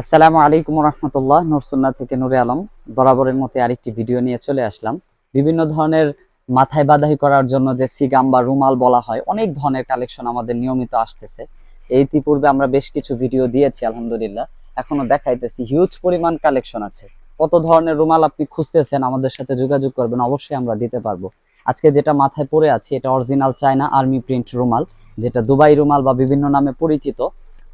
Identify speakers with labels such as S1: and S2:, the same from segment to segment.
S1: আসসালামু আলাইকুম রহমতুল্লাহ নুরসুন্না থেকে নুরে আলম। বরাবরের মতো আরেকটি ভিডিও নিয়ে চলে আসলাম। বিভিন্ন ধরনের মাথায় বাদাহি করার জন্য যে সিগাম বা রুমাল বলা হয়, অনেক ধরনের কালেকশন আমাদের নিয়মিত আসতেছে। এই ইতিপূর্বে আমরা বেশ কিছু ভিডিও দিয়েছি, আলহামদুলিল্লাহ। এখনও দেখাইতেছি হিউজ পরিমাণ কালেকশন আছে। কত ধরনের রুমাল আপনি খুঁজতেছেন, আমাদের সাথে যোগাযোগ করবেন, অবশ্যই আমরা দিতে পারব। আজকে যেটা মাথায় পড়ে আছে, এটা অরিজিনাল চায়না আর্মি প্রিন্ট রুমাল, যেটা দুবাই রুমাল বা বিভিন্ন নামে পরিচিত।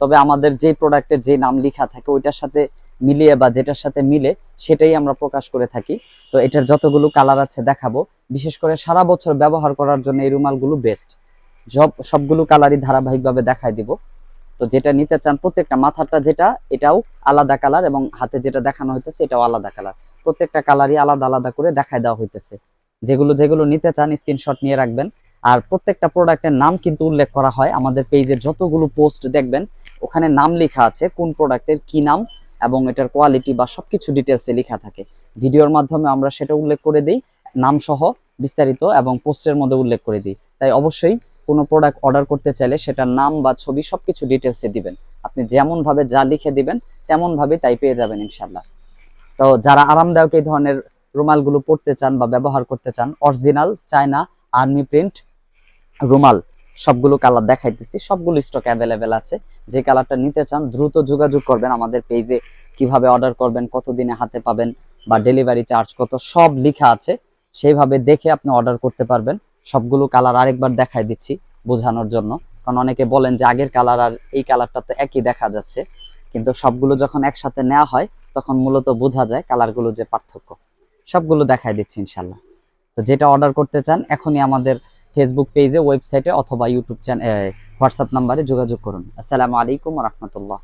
S1: তবে আমাদের যে প্রোডাক্টের যে নাম লেখা থাকে, ওইটার সাথে মিলিয়ে বা যেটার সাথে মিলে সেটাই আমরা প্রকাশ করে থাকি। তো এটার যতগুলো কালার আছে দেখাবো। বিশেষ করে সারা বছর ব্যবহার করার জন্য এই রুমালগুলো বেস্ট সব, সবগুলো কালারই ধারাবাহিকভাবে দেখায় দিব। তো যেটা নিতে চান, প্রত্যেকটা মাথাটা যেটা, এটাও আলাদা কালার এবং হাতে যেটা দেখানো হইতেছে, এটাও আলাদা কালার প্রত্যেকটা কালারই আলাদা আলাদা করে দেখায় দেওয়া হইতেছে। যেগুলো যেগুলো নিতে চান স্ক্রিনশট নিয়ে রাখবেন। আর প্রত্যেকটা প্রোডাক্টের নাম কিন্তু উল্লেখ করা হয়। আমাদের পেজে যতগুলো পোস্ট দেখবেন ওখানে নাম লেখা আছে, কোন প্রোডাক্টের কি নাম এবং এটার কোয়ালিটি বা সবকিছু ডিটেলসে লেখা থাকে। ভিডিওর মাধ্যমে আমরা সেটা উল্লেখ করে দিই নাম সহ বিস্তারিত এবং পোস্টের মধ্যে উল্লেখ করে দিই। তাই অবশ্যই কোনো প্রোডাক্ট অর্ডার করতে চাইলে সেটার নাম বা ছবি সব কিছু ডিটেলসে দিবেন। আপনি যেমনভাবে যা লিখে দিবেন তেমন ভাবে তাই পেয়ে যাবেন ইনশাল্লাহ তো যারা আরামদায়ক এই ধরনের রুমালগুলো পড়তে চান বা ব্যবহার করতে চান অরিজিনাল চায়না আর্মি প্রিন্ট রুমাল সবগুলো কালার দেখাইতেছি, সবগুলো স্টক অ্যাভেলেবেল আছে। যে কালারটা নিতে চান, দ্রুত যোগাযোগ করবেন আমাদের পেজে কীভাবে অর্ডার করবেন, কতদিনে হাতে পাবেন বা ডেলিভারি চার্জ কত, সব লেখা আছে। সেইভাবে দেখে আপনি অর্ডার করতে পারবেন। সবগুলো কালার আরেকবার দেখাই দিচ্ছি বোঝানোর জন্য। কারণ অনেকে বলেন যে আগের কালার আর এই কালারটা তো একই দেখা যাচ্ছে। কিন্তু সবগুলো যখন একসাথে নেওয়া হয়, তখন মূলত বোঝা যায় কালারগুলো যে পার্থক্য। সবগুলো দেখাই দিচ্ছি ইনশাল্লাহ তো যেটা অর্ডার করতে চান, এখনই আমাদের ফেসবুক পেজে ওয়েবসাইটে অথবা ইউটিউব চ্যানেল হোয়াটসঅ্যাপ নাম্বারে যোগাযোগ করুন। আসসালামু আলাইকুম রহমতুল্লাহ।